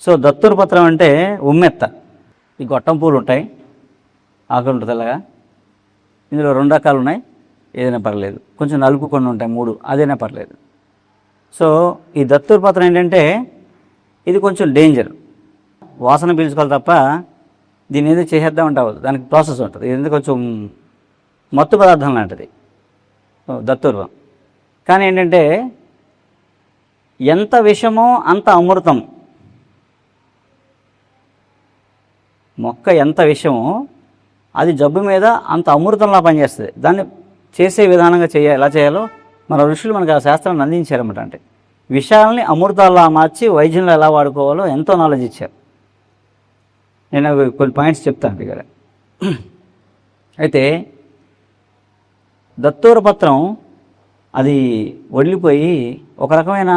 So దత్తూరు పత్రం అంటే ఉమ్మెత్త. ఈ గొట్టం పూలు ఉంటాయి ఆకులు ఉంటుంది తెల్లగా. ఇందులో రెండు రకాలు ఉన్నాయి. ఏదైనా పర్లేదు. కొంచెం నలుపు కొన్ని ఉంటాయి మూడు. అదైనా పర్లేదు. సో ఈ దత్తూరు పత్రం ఏంటంటే ఇది కొంచెం డేంజర్. వాసన పీల్చుకోవాలి తప్ప దీని ఏదో చేసేద్దామంటే అవ్వదు. దానికి ప్రాసెస్ ఉంటుంది. ఇది కొంచెం మత్తు పదార్థం లాంటిది. ఓ, దత్తూర్వం కానీ ఏంటంటే ఎంత విషమో అంత అమృతం. మొక్క ఎంత విషమో అది జబ్బు మీద అంత అమృతంలా పనిచేస్తుంది. దాన్ని చేసే విధానంగా చేయాలి ఎలా చేయాలో మన ఋషులు మనకు ఆ శాస్త్రాన్ని అందించారన్నమాట అంటే. విషయాల్ని అమృతాల్లా మార్చి వైద్యంలో ఎలా వాడుకోవాలో ఎంతో నాలెడ్జ్ ఇచ్చారు. నేను అవి కొన్ని పాయింట్స్ చెప్తాను ఇక్కడ అయితే దత్తూర పత్రం అది వడిలిపోయి ఒక రకమైన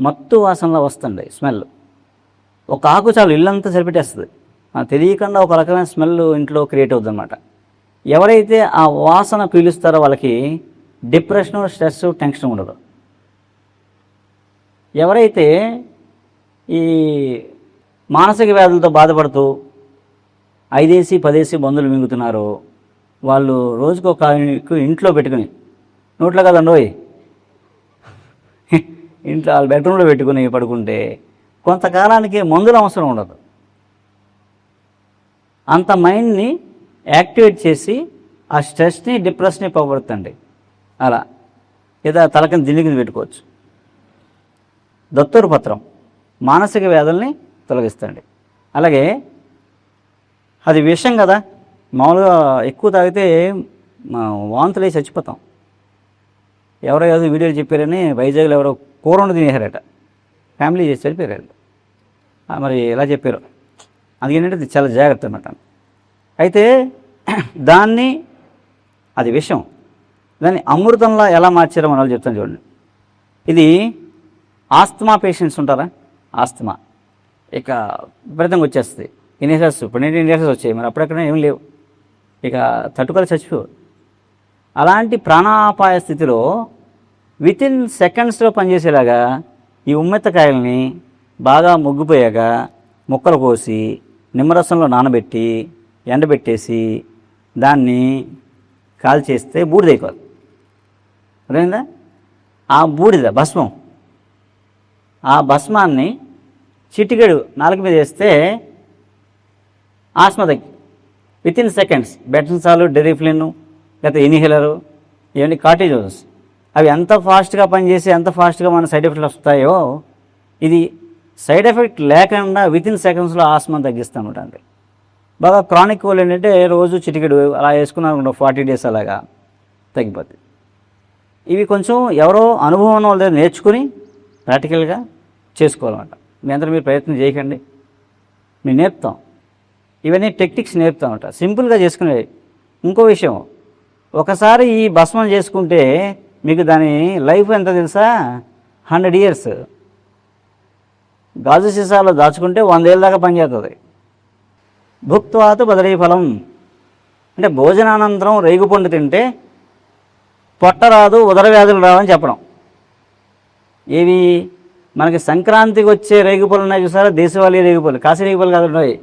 మత్తు వాసనలో వస్తుంది స్మెల్. ఒక ఆకు చాలు ఇల్లంతా సరిపెట్టేస్తుంది. తెలియకుండా ఒక రకమైన స్మెల్ ఇంట్లో క్రియేట్ అవుతుంది అనమాట ఎవరైతే ఆ వాసన పీలుస్తారో వాళ్ళకి డిప్రెషన్ స్ట్రెస్ టెన్షన్ ఉండదు. ఎవరైతే ఈ మానసిక వ్యాధులతో బాధపడుతూ ఐదేసి పదేసి మందులు మింగుతున్నారో వాళ్ళు రోజుకు ఒక ఇంట్లో పెట్టుకుని నోట్లో కదండి ఇంట్లో వాళ్ళ బెడ్రూమ్లో పెట్టుకుని పడుకుంటే కొంతకాలానికి మందులు అవసరం ఉండదు. అంత మైండ్ని యాక్టివేట్ చేసి ఆ స్ట్రెస్ని డిప్రెస్ని పోగొడుతుంది అలా. లేదా తలకింద దిండి కింద పెట్టుకోవచ్చు. దత్తూరు పత్రం మానసిక వ్యాధుల్ని తొలగిస్తుంది అలాగే అది విషం కదా. మామూలుగా ఎక్కువ తాగితే మా చచ్చిపోతాం. ఎవరో ఏదో వీడియోలు చెప్పారని వైజాగ్లో ఎవరో కూర వండి తినేశారట. ఫ్యామిలీ చేసి చనిపోయారు మరి ఎలా చెప్పారు? అందుకేంటంటే ఇది చాలా జాగ్రత్త అనమాట అయితే దాన్ని అది విషం దాన్ని అమృతంలా ఎలా మార్చారో మన వాళ్ళు చెప్తాను చూడండి. ఇది ఆస్తమా పేషెంట్స్ ఉంటారా? ఆస్తమా. ఇక విపరీతంగా వచ్చేస్తుంది. ఇన్హేసర్స్ ఇప్పుడు నేను ఇన్హేసర్స్ వచ్చాయి. మరి అప్పుడక్కడ ఏం లేవు. ఇక తట్టుకొని చచ్చిపో అలాంటి ప్రాణాపాయ స్థితిలో విత్ ఇన్ సెకండ్స్లో పనిచేసేలాగా ఈ ఉమ్మెత్తకాయల్ని బాగా ముగ్గిపోయాక ముక్కలు కోసి నిమ్మరసంలో నానబెట్టి ఎండబెట్టేసి దాన్ని కాల్చేస్తే బూడిదైపోదు అర్థమైందా? ఆ బూడిద భస్మం. ఆ భస్మాన్ని చిటికెడు నాలుగు మీద వేస్తే ఆస్మ తగ్గి విత్ ఇన్ సెకండ్స్ బెటన్సాలు డెరిఫ్లిన్ లేకపోతే ఇన్హేలరు ఇవన్నీ కార్టిజోస్ అవి ఎంత ఫాస్ట్గా పనిచేసి ఎంత ఫాస్ట్గా మన సైడ్ ఎఫెక్ట్లు వస్తాయో ఇది సైడ్ ఎఫెక్ట్ లేకుండా విత్ ఇన్ సెకండ్స్లో ఆస్మా తగ్గిస్తాం బాగా క్రానిక్ వాళ్ళు ఏంటంటే రోజు చిటికెడు అలా వేసుకున్నారు ఫార్టీ డేస్ అలాగా తగ్గిపోతుంది ఇవి కొంచెం ఎవరో అనుభవం ఉన్న వాళ్ళ దగ్గర నేర్చుకుని ప్రాక్టికల్గా చేసుకోవాలన్నమాట. మీ అందరూ మీరు ప్రయత్నం చేయకండి. మేము నేర్పుతాం. ఇవన్నీ టెక్నిక్స్ నేర్పుతామట సింపుల్గా చేసుకునేవి ఇంకో విషయం ఒకసారి ఈ భస్మం చేసుకుంటే మీకు దాని లైఫ్ ఎంత తెలుసా? Hundred years. గాజు సీసాలో దాచుకుంటే వందేళ్ళ దాకా పనిచేస్తుంది. భుక్త్వాత బదరీ ఫలం. అంటే భోజనానంతరం రేగుపండు తింటే పొట్ట రాదు ఉదర వ్యాధులు రావని చెప్పడం. ఏవి? మనకి సంక్రాంతికి వచ్చే రేగుపళ్ళు ఉన్నాయి చూసారా? దేశవాళీ రేగుపళ్ళు కాశీ రేగుపళ్ళు కాదు ఉన్నాయి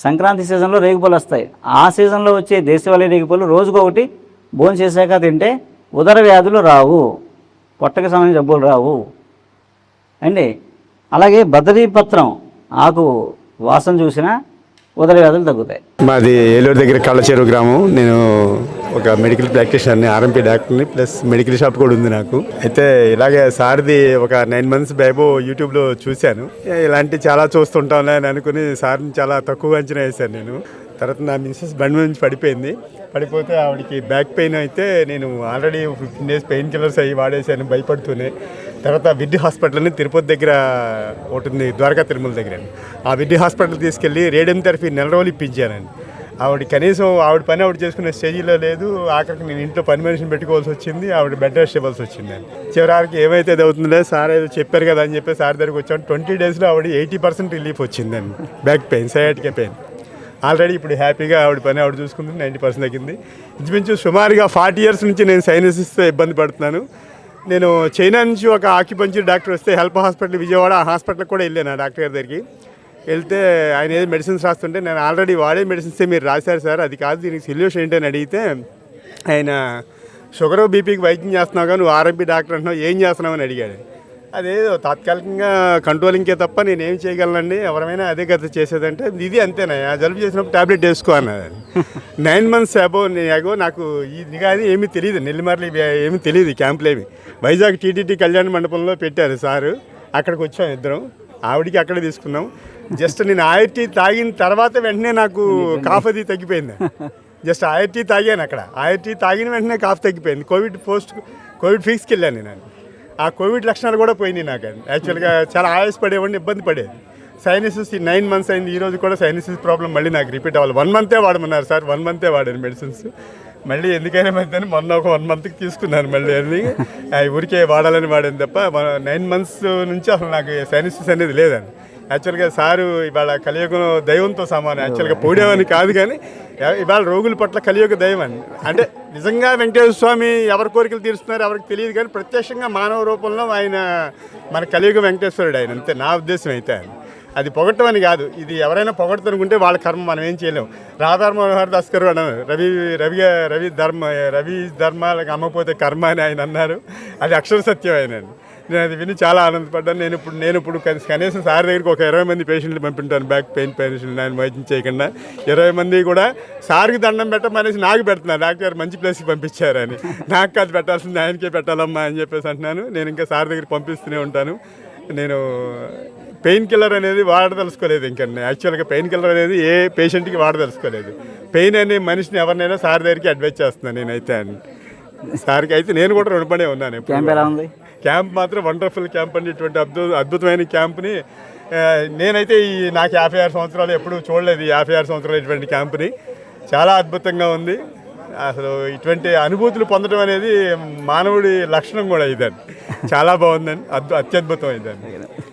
సంక్రాంతి సీజన్లో రేగుపళ్ళు వస్తాయి. ఆ సీజన్లో వచ్చే దేశవాళీ రేగుపళ్ళు రోజుకొకటి భోజనం చేశాక తింటే ఉదర వ్యాధులు రావు. పొట్టకి సంబంధించిన జబ్బులు రావు. అండి అలాగే బదరీపత్రం ఆకు వాసన చూసినా ఉదర వ్యాధులు తగ్గుతాయి. మాది ఏలూరు దగ్గర కళ్ళచెరువు గ్రామం. నేను ఒక మెడికల్ ప్రాక్టీషనర్ని ఆర్ఎంపీ డాక్టర్ని ప్లస్ మెడికల్ షాప్ కూడా ఉంది నాకు. అయితే ఇలాగే సార్ది ఒక నైన్ మంత్స్ బైబో యూట్యూబ్లో చూశాను. ఇలాంటి చాలా చూస్తుంటాను అని అనుకుని సార్ని చాలా తక్కువ అంచనా వేశాను నేను. తర్వాత నా మిస్సెస్ బండి నుంచి పడిపోయింది. పడిపోతే ఆవిడకి బ్యాక్ పెయిన్ అయితే నేను already fifteen days pain killers అయ్యి వాడేసాను భయపడుతూనే. తర్వాత విడ్డి హాస్పిటల్ని తిరుపతి దగ్గర ఒకటి ఉంది ద్వారకా తిరుమల దగ్గర. ఆ విడ్డి హాస్పిటల్ తీసుకెళ్ళి రేడియం థెరపీ నెల రోజులు ఇప్పించానండి. ఆవిడ కనీసం ఆవిడ పని ఆవిడ చేసుకునే స్టేజీలో లేదు ఆఖరికి నేను ఇంట్లో పని మనిషిని పెట్టుకోవాల్సి వచ్చింది ఆవిడ బెడ్ రెస్ట్ ఇవ్వాల్సి వచ్చింది అని చివరికి ఏమైతే అది అవుతుందో సార్ ఏదో చెప్పారు కదా అని చెప్పి సార్ దగ్గరికి వచ్చాను ట్వంటీ డేస్లో ఆవిడ ఎయిటీ పర్సెంట్ రిలీఫ్ వచ్చిందండి. Back pain sciatica pain. Already ఇప్పుడు హ్యాపీగా ఆవిడ పని ఆవిడ చూసుకుంటుంది నైంటీ పర్సెంట్ తగ్గింది. ఇంచుమించు సుమారుగా ఫార్టీ ఇయర్స్ నుంచి నేను సైనసిస్తో ఇబ్బంది పడుతున్నాను. నేను చైనా నుంచి ఒక ఆక్యుపంచర్ డాక్టర్ వస్తే హెల్ప్ హాస్పిటల్ విజయవాడ ఆ హాస్పిటల్కి కూడా వెళ్ళాను ఆ డాక్టర్ గారి దగ్గరికి. వెళ్తే ఆయన ఏదో మెడిసిన్స్ రాస్తుంటే నేను ఆల్రెడీ వాడే మెడిసిన్సే మీరు రాశారు సార్ అది కాదు దీనికి సొల్యూషన్ ఏంటని అడిగితే ఆయన షుగర్ బీపీకి వైద్యం చేస్తున్నావు కానీ నువ్వు ఆర్ఎంపీ డాక్టర్ అంటున్నావు ఏం చేస్తున్నావు? అని అడిగాడు. అదేదో తాత్కాలికంగా కంట్రోలింగ్కే తప్ప నేను ఏం చేయగలనండి? ఎవరైనా అదే గత చేసేదంటే ఇది అంతేనా? జలుబు చేసినప్పుడు టాబ్లెట్ వేసుకో అన్నది నైన్ మంత్స్ అబో అగో నాకు ఇది కానీ ఏమీ తెలియదు నెల్లిమర్లు ఏమీ తెలియదు క్యాంపులు ఏమి వైజాగ్ టీటీడీ కళ్యాణ మండపంలో పెట్టారు సారు. అక్కడికి వచ్చాం ఇద్దరం. ఆవిడికి అక్కడే తీసుకున్నాం. జస్ట్ నేను ఆయర్ టీ తాగిన తర్వాత వెంటనే నాకు కాఫ్ అది తగ్గిపోయింది. జస్ట్ ఆయర్ టీ తాగాను అక్కడ. ఆయర్ టీ తాగిన వెంటనే కాఫ్ తగ్గిపోయింది. కోవిడ్ పోస్ట్ కోవిడ్ ఫిక్స్కి వెళ్ళాను నేను. ఆ కోవిడ్ లక్షణాలు కూడా పోయినాయి నాకు యాక్చువల్గా చాలా ఆయస్ పడేవాడిని ఇబ్బంది పడేది. సైనసిస్ ఈ నైన్ మంత్స్ అయింది ఈ రోజు కూడా సైనసిస్ ప్రాబ్లం మళ్ళీ నాకు రిపీట్ అవ్వాలి. వన్ మంతే వాడమన్నారు సార్ వన్ మంతే వాడాను మెడిసిన్స్. మళ్ళీ ఎందుకైనా మంతని మొన్న ఒక వన్ మంత్కి తీసుకున్నాను మళ్ళీ అని ఆ ఊరికే వాడాలని వాడాను తప్ప నైన్ మంత్స్ నుంచి అసలు నాకు సైనసిస్ అనేది లేదండి. యాక్చువల్గా సారు ఇవాళ కలియుగం దైవంతో సమానం. యాక్చువల్గా పోడేవని కాదు కానీ ఇవాళ రోగుల పట్ల కలియుగ దైవం అండి. అంటే నిజంగా వెంకటేశ్వర స్వామి ఎవరి కోరికలు తీరుస్తున్నారు ఎవరికి తెలియదు కానీ ప్రత్యక్షంగా మానవ రూపంలో ఆయన మన కలియుగ వెంకటేశ్వరుడు ఆయన అంతే నా ఉద్దేశం అయితే అది అది పొగట్టమని కాదు ఇది ఎవరైనా పొగడతనుకుంటే వాళ్ళ కర్మ మనం ఏం చేయలేము రాధార్ మనోహర్ దాస్ గారు అన్నారు రవి రవి రవి ధర్మ రవి ధర్మాలకు అమ్మపోతే కర్మ అని ఆయన అన్నారు. అది అక్షర సత్యం ఆయన నేను అది విని చాలా ఆనందపడ్డాను. నేను ఇప్పుడు నేను ఇప్పుడు కనీసం సార్ దగ్గరికి ఒక ఇరవై మంది పేషెంట్లు పంపింటాను. బ్యాక్ పెయిన్ పేషెంట్లు నేను వైద్యం చేయకుండా. ఇరవై మంది కూడా సార్కి దండం పెట్టమనేసి నాకు పెడుతున్నారు. డాక్టర్ గారు మంచి ప్లేస్కి పంపించారని. నాకు కాదు పెట్టాల్సింది ఆయనకే పెట్టాలమ్మా అని చెప్పేసి అంటున్నాను. నేను ఇంకా సార్ దగ్గరికి పంపిస్తూనే ఉంటాను. నేను పెయిన్ కిల్లర్ అనేది వాడదలుచుకోలేదు ఇంకా యాక్చువల్గా పెయిన్ కిల్లర్ అనేది ఏ పేషెంట్కి వాడదలుచుకోలేదు. పెయిన్ అనే మనిషిని ఎవరినైనా సార్ దగ్గరికి అడ్వైజ్ చేస్తున్నాను నేనైతే అని. సార్కి అయితే నేను కూడా రుణపడే ఉన్నాను ఎప్పుడు. క్యాంప్ మాత్రం వండర్ఫుల్ క్యాంప్ అని ఇటువంటి అద్భుత అద్భుతమైన క్యాంప్ని నేనైతే ఈ నాకు యాభై ఆరు సంవత్సరాలు ఎప్పుడూ చూడలేదు యాభై ఆరు సంవత్సరాలు ఇటువంటి క్యాంప్ని. చాలా అద్భుతంగా ఉంది. అసలు ఇటువంటి అనుభూతులు పొందడం అనేది మానవుడి లక్షణం కూడా ఇదండి. చాలా బాగుందండి. అద్భు అత్యద్భుతం ఇదండి.